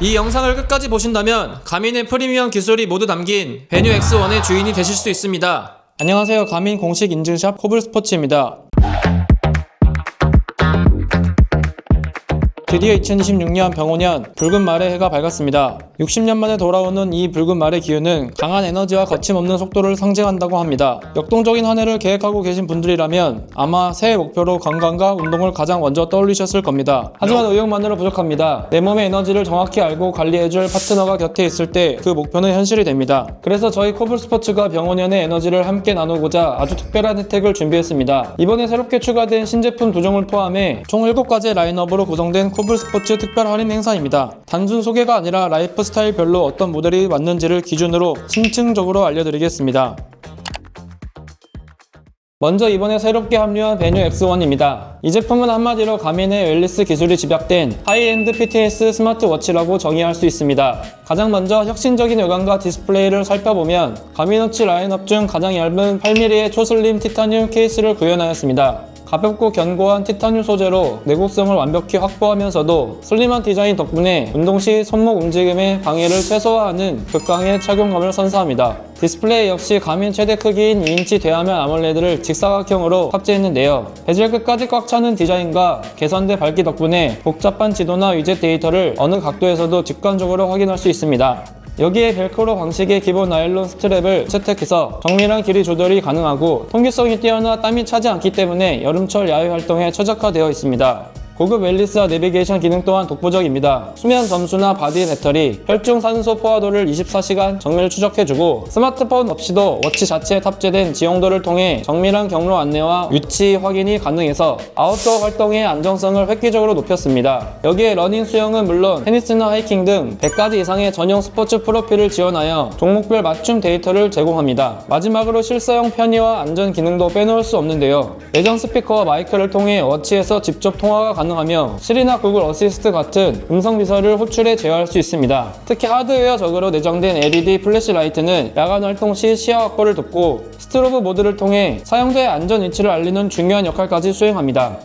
이 영상을 끝까지 보신다면 가민의 프리미엄 기술이 모두 담긴 베뉴 X1의 주인이 되실 수 있습니다. 안녕하세요. 가민 공식 인증샵 코블 스포츠입니다. 드디어 2026년 병오년 붉은 말의 해가 밝았습니다. 60년 만에 돌아오는 이 붉은 말의 기운은 강한 에너지와 거침없는 속도를 상징한다고 합니다. 역동적인 한 해를 계획하고 계신 분들이라면 아마 새해 목표로 건강과 운동을 가장 먼저 떠올리셨을 겁니다. 하지만 의욕만으로 부족합니다. 내 몸의 에너지를 정확히 알고 관리해줄 파트너가 곁에 있을 때 그 목표는 현실이 됩니다. 그래서 저희 코블 스포츠가 병원연의 에너지를 함께 나누고자 아주 특별한 혜택을 준비했습니다. 이번에 새롭게 추가된 신제품 두 종을 포함해 총 7가지의 라인업으로 구성된 코블 스포츠 특별 할인 행사입니다. 단순 소개가 아니라 라이프 스타일별로 어떤 모델이 맞는지를 기준으로 심층적으로 알려드리겠습니다. 먼저 이번에 새롭게 합류한 베뉴 X1입니다. 이 제품은 한마디로 가민의 웰리스 기술이 집약된 하이엔드 피트니스 스마트워치라고 정의할 수 있습니다. 가장 먼저 혁신적인 외관과 디스플레이를 살펴보면 가민워치 라인업 중 가장 얇은 8mm의 초슬림 티타늄 케이스를 구현하였습니다. 가볍고 견고한 티타늄 소재로 내구성을 완벽히 확보하면서도 슬림한 디자인 덕분에 운동 시 손목 움직임의 방해를 최소화하는 극강의 착용감을 선사합니다. 디스플레이 역시 가민 최대 크기인 2인치 대화면 아몰레드를 직사각형으로 탑재했는데요. 베젤 끝까지 꽉 차는 디자인과 개선된 밝기 덕분에 복잡한 지도나 위젯 데이터를 어느 각도에서도 직관적으로 확인할 수 있습니다. 여기에 벨크로 방식의 기본 나일론 스트랩을 채택해서 정밀한 길이 조절이 가능하고 통기성이 뛰어나 땀이 차지 않기 때문에 여름철 야외 활동에 최적화되어 있습니다. 고급 웰리스와 내비게이션 기능 또한 독보적입니다. 수면 점수나 바디 배터리, 혈중 산소 포화도를 24시간 정밀 추적해주고 스마트폰 없이도 워치 자체에 탑재된 지용도를 통해 정밀한 경로 안내와 위치 확인이 가능해서 아웃도어 활동의 안정성을 획기적으로 높였습니다. 여기에 러닝 수영은 물론 테니스나 하이킹 등 100가지 이상의 전용 스포츠 프로필을 지원하여 종목별 맞춤 데이터를 제공합니다. 마지막으로 실사용 편의와 안전 기능도 빼놓을 수 없는데요. 내장 스피커와 마이크를 통해 워치에서 직접 통화가 가능 하며 시리나 구글 어시스트 같은 음성 비서를 호출해 제어할 수 있습니다. 특히 하드웨어 적으로 내장된 LED 플래시 라이트는 야간 활동 시 시야 확보를 돕고 스트로브 모드를 통해 사용자의 안전 위치를 알리는 중요한 역할까지 수행합니다.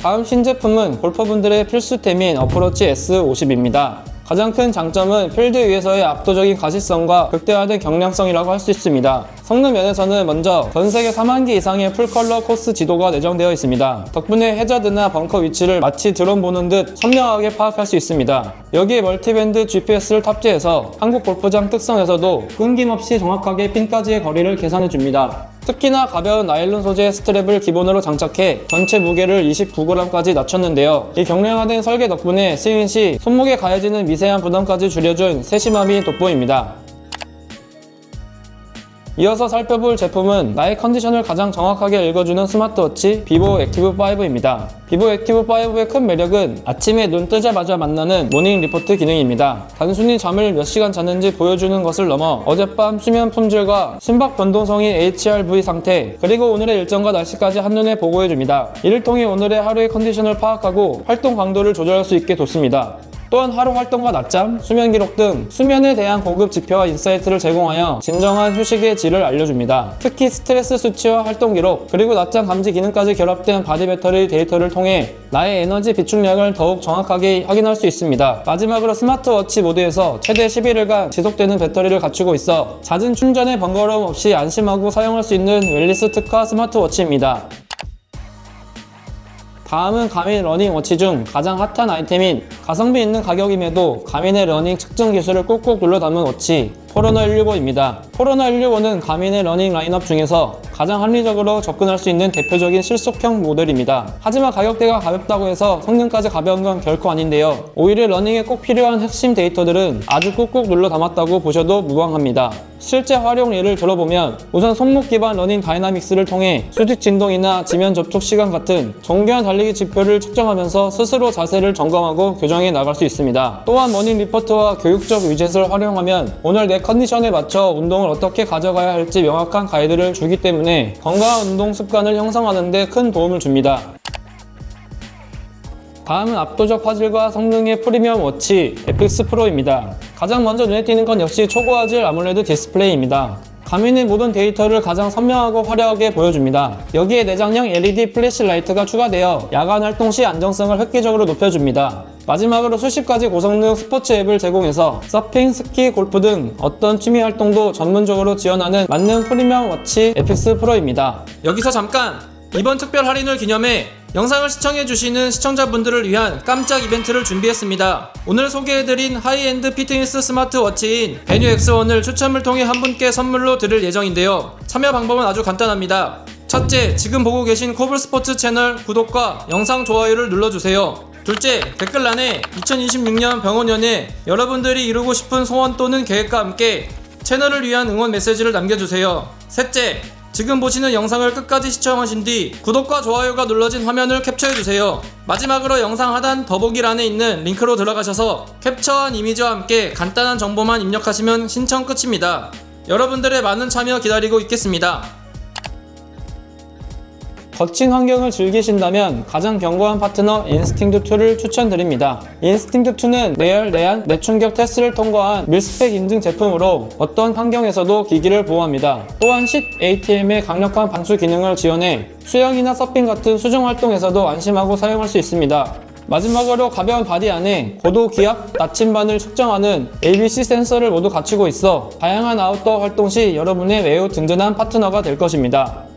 다음 신제품은 골퍼분들의 필수템인 어프로치 S50입니다. 가장 큰 장점은 필드 위에서의 압도적인 가시성과 극대화된 경량성이라고 할 수 있습니다. 성능 면에서는 먼저 전 세계 4만 개 이상의 풀컬러 코스 지도가 내정되어 있습니다. 덕분에 해저드나 벙커 위치를 마치 드론 보는 듯 선명하게 파악할 수 있습니다. 여기에 멀티밴드 GPS를 탑재해서 한국 골프장 특성에서도 끊김없이 정확하게 핀까지의 거리를 계산해 줍니다. 특히나 가벼운 나일론 소재의 스트랩을 기본으로 장착해 전체 무게를 29g까지 낮췄는데요. 이 경량화된 설계 덕분에 스윙 시 손목에 가해지는 미세한 부담까지 줄여준 세심함이 돋보입니다. 이어서 살펴볼 제품은 나의 컨디션을 가장 정확하게 읽어주는 스마트워치 비보 액티브 5입니다. 비보 액티브 5의 큰 매력은 아침에 눈 뜨자마자 만나는 모닝 리포트 기능입니다. 단순히 잠을 몇 시간 잤는지 보여주는 것을 넘어 어젯밤 수면 품질과 심박 변동성인 HRV 상태, 그리고 오늘의 일정과 날씨까지 한눈에 보고해줍니다. 이를 통해 오늘의 하루의 컨디션을 파악하고 활동 강도를 조절할 수 있게 돕습니다. 또한 하루 활동과 낮잠, 수면 기록 등 수면에 대한 고급 지표와 인사이트를 제공하여 진정한 휴식의 질을 알려줍니다. 특히 스트레스 수치와 활동 기록, 그리고 낮잠 감지 기능까지 결합된 바디 배터리 데이터를 통해 나의 에너지 비축량을 더욱 정확하게 확인할 수 있습니다. 마지막으로 스마트워치 모드에서 최대 11일간 지속되는 배터리를 갖추고 있어 잦은 충전에 번거로움 없이 안심하고 사용할 수 있는 웰리스 특화 스마트워치입니다. 다음은 가민 러닝 워치 중 가장 핫한 아이템인 가성비 있는 가격임에도 가민의 러닝 측정 기술을 꾹꾹 눌러 담은 워치 포로너 165입니다. 포로너 165는 가민의 러닝 라인업 중에서 가장 합리적으로 접근할 수 있는 대표적인 실속형 모델입니다. 하지만 가격대가 가볍다고 해서 성능까지 가벼운 건 결코 아닌데요. 오히려 러닝에 꼭 필요한 핵심 데이터들은 아주 꾹꾹 눌러 담았다고 보셔도 무방합니다. 실제 활용 예를 들어보면 우선 손목 기반 러닝 다이나믹스를 통해 수직 진동이나 지면 접촉 시간 같은 정교한 달리기 지표를 측정하면서 스스로 자세를 점검하고 교정해 나갈 수 있습니다. 또한 머닝 리포트와 교육적 위젯을 활용하면 오늘 내 컨디션에 맞춰 운동을 어떻게 가져가야 할지 명확한 가이드를 주기 때문에 건강한 운동 습관을 형성하는 데 큰 도움을 줍니다. 다음은 압도적 화질과 성능의 프리미엄 워치 에픽스 프로입니다. 가장 먼저 눈에 띄는 건 역시 초고화질 아몰레드 디스플레이입니다. 가민의 모든 데이터를 가장 선명하고 화려하게 보여줍니다. 여기에 내장형 LED 플래시 라이트가 추가되어 야간 활동 시 안정성을 획기적으로 높여줍니다. 마지막으로 수십 가지 고성능 스포츠 앱을 제공해서 서핑, 스키, 골프 등 어떤 취미 활동도 전문적으로 지원하는 만능 프리미엄 워치 에픽스 프로입니다. 여기서 잠깐! 이번 특별 할인을 기념해 영상을 시청해주시는 시청자분들을 위한 깜짝 이벤트를 준비했습니다. 오늘 소개해드린 하이엔드 피트니스 스마트워치인 베뉴 X1을 추첨을 통해 한 분께 선물로 드릴 예정인데요. 참여 방법은 아주 간단합니다. 첫째, 지금 보고 계신 코블스포츠 채널 구독과 영상 좋아요를 눌러주세요. 둘째, 댓글란에 2026년 병원연에 여러분들이 이루고 싶은 소원 또는 계획과 함께 채널을 위한 응원 메시지를 남겨주세요. 셋째, 지금 보시는 영상을 끝까지 시청하신 뒤 구독과 좋아요가 눌러진 화면을 캡처해주세요. 마지막으로 영상 하단 더보기란에 있는 링크로 들어가셔서 캡처한 이미지와 함께 간단한 정보만 입력하시면 신청 끝입니다. 여러분들의 많은 참여 기다리고 있겠습니다. 거친 환경을 즐기신다면 가장 견고한 파트너 인스팅트2를 추천드립니다. 인스팅트2는 내열, 내한, 내충격 테스트를 통과한 밀스펙 인증 제품으로 어떤 환경에서도 기기를 보호합니다. 또한 쉿 ATM의 강력한 방수 기능을 지원해 수영이나 서핑 같은 수중 활동에서도 안심하고 사용할 수 있습니다. 마지막으로 가벼운 바디 안에 고도 기압, 나침반을 측정하는 ABC 센서를 모두 갖추고 있어 다양한 아웃도어 활동 시 여러분의 매우 든든한 파트너가 될 것입니다.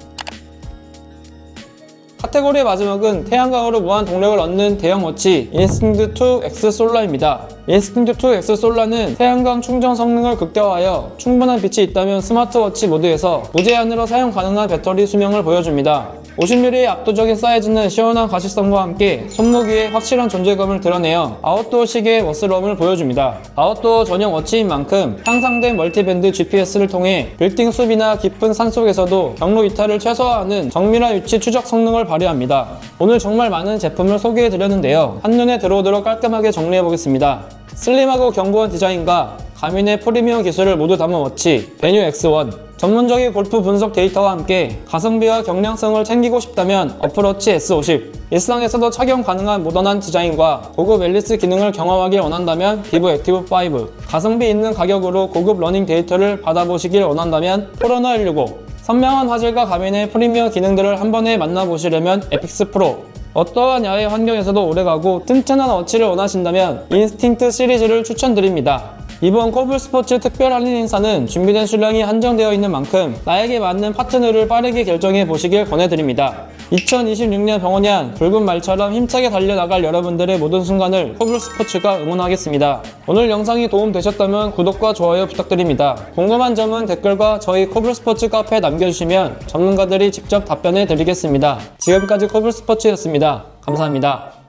카테고리의 마지막은 태양광으로 무한 동력을 얻는 대형 워치 인스팅트2 X 솔라입니다. 인스팅트2 X 솔라는 태양광 충전 성능을 극대화하여 충분한 빛이 있다면 스마트워치 모드에서 무제한으로 사용 가능한 배터리 수명을 보여줍니다. 50mm의 압도적인 사이즈는 시원한 가시성과 함께 손목 위에 확실한 존재감을 드러내어 아웃도어 시계의 멋스러움을 보여줍니다. 아웃도어 전용 워치인 만큼 향상된 멀티밴드 GPS를 통해 빌딩 숲이나 깊은 산 속에서도 경로 이탈을 최소화하는 정밀한 위치 추적 성능을 발휘합니다. 오늘 정말 많은 제품을 소개해 드렸는데요. 한눈에 들어오도록 깔끔하게 정리해 보겠습니다. 슬림하고 견고한 디자인과 가민의 프리미엄 기술을 모두 담은 워치 베뉴 X1 전문적인 골프 분석 데이터와 함께 가성비와 경량성을 챙기고 싶다면 어프로치 S50 일상에서도 착용 가능한 모던한 디자인과 고급 앨리스 기능을 경험하길 원한다면 비브 액티브 5 가성비 있는 가격으로 고급 러닝 데이터를 받아보시길 원한다면 포르너 165 선명한 화질과 가민의 프리미엄 기능들을 한 번에 만나보시려면 에픽스 프로. 어떠한 야외 환경에서도 오래가고 튼튼한 워치를 원하신다면 인스팅트 시리즈를 추천드립니다. 이번 코블 스포츠 특별 할인 행사는 준비된 수량이 한정되어 있는 만큼 나에게 맞는 파트너를 빠르게 결정해 보시길 권해드립니다. 2026년 병원양 붉은 말처럼 힘차게 달려나갈 여러분들의 모든 순간을 코블 스포츠가 응원하겠습니다. 오늘 영상이 도움되셨다면 구독과 좋아요 부탁드립니다. 궁금한 점은 댓글과 저희 코블 스포츠 카페에 남겨주시면 전문가들이 직접 답변해 드리겠습니다. 지금까지 코블 스포츠였습니다. 감사합니다.